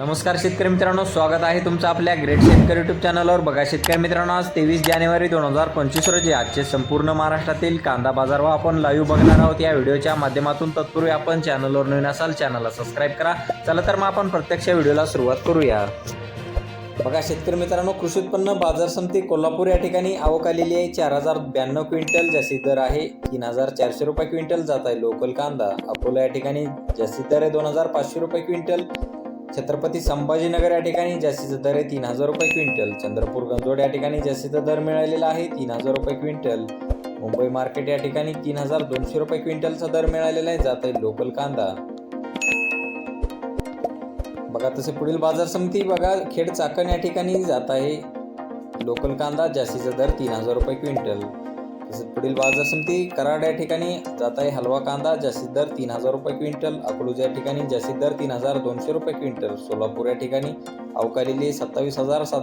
नमस्कार शेतकरी मित्रांनो स्वागत आहे तुमचं आपल्या ग्रेट शेतकरी युट्यूब चॅनलवर बघा शेतकरी मित्रांनो आज तेवीस जानेवारी दोन हजार पंचवीस रोजी आजचे संपूर्ण महाराष्ट्रातील कांदा बाजार व आपण लाईव्ह बघणार आहोत. या व्हिडिओच्या माध्यमातून तत्पूर्वी आपण चॅनलवर नवीन असाल चॅनलला सबस्क्राईब करा. चला तर मग आपण प्रत्यक्ष व्हिडिओला सुरुवात करूया. बघा शेतकरी मित्रांनो कृषी उत्पन्न बाजार समिती कोल्हापूर या ठिकाणी आवक आलेली आहे. चार हजार ब्याण्णव क्विंटल जास्तीत दर आहे तीन हजार चारशे रुपये क्विंटल जात आहे लोकल कांदा. अकोला या ठिकाणी जास्तीत दर आहे दोन हजार पाचशे रुपये क्विंटल. छत्रपती संभाजीनगर या ठिकाणी जास्तीचा दर आहे तीन हजार रुपये क्विंटल. चंद्रपूर गंजोड या ठिकाणी जास्तीचा दर मिळालेला आहे तीन हजार रुपये क्विंटल. मुंबई मार्केट या ठिकाणी तीन हजार दोनशे रुपये क्विंटलचा दर मिळालेला आहे जात आहे लोकल कांदा. बघा तसे पुढील बाजार समिती बघा खेड चाकण या ठिकाणी जात आहे. लोकल कांदा जास्तीचा दर तीन हजार रुपये क्विंटल. तसेच पुढील बाजार समिती कराड या ठिकाणी जात आहे हलवा कांदा जास्तीत दर तीन हजार रुपये क्विंटल. अकलूज या ठिकाणी जास्तीत दर तीन हजार दोनशे रुपये क्विंटल. सोलापूर या ठिकाणी अवकालेली सत्तावीस हजार सात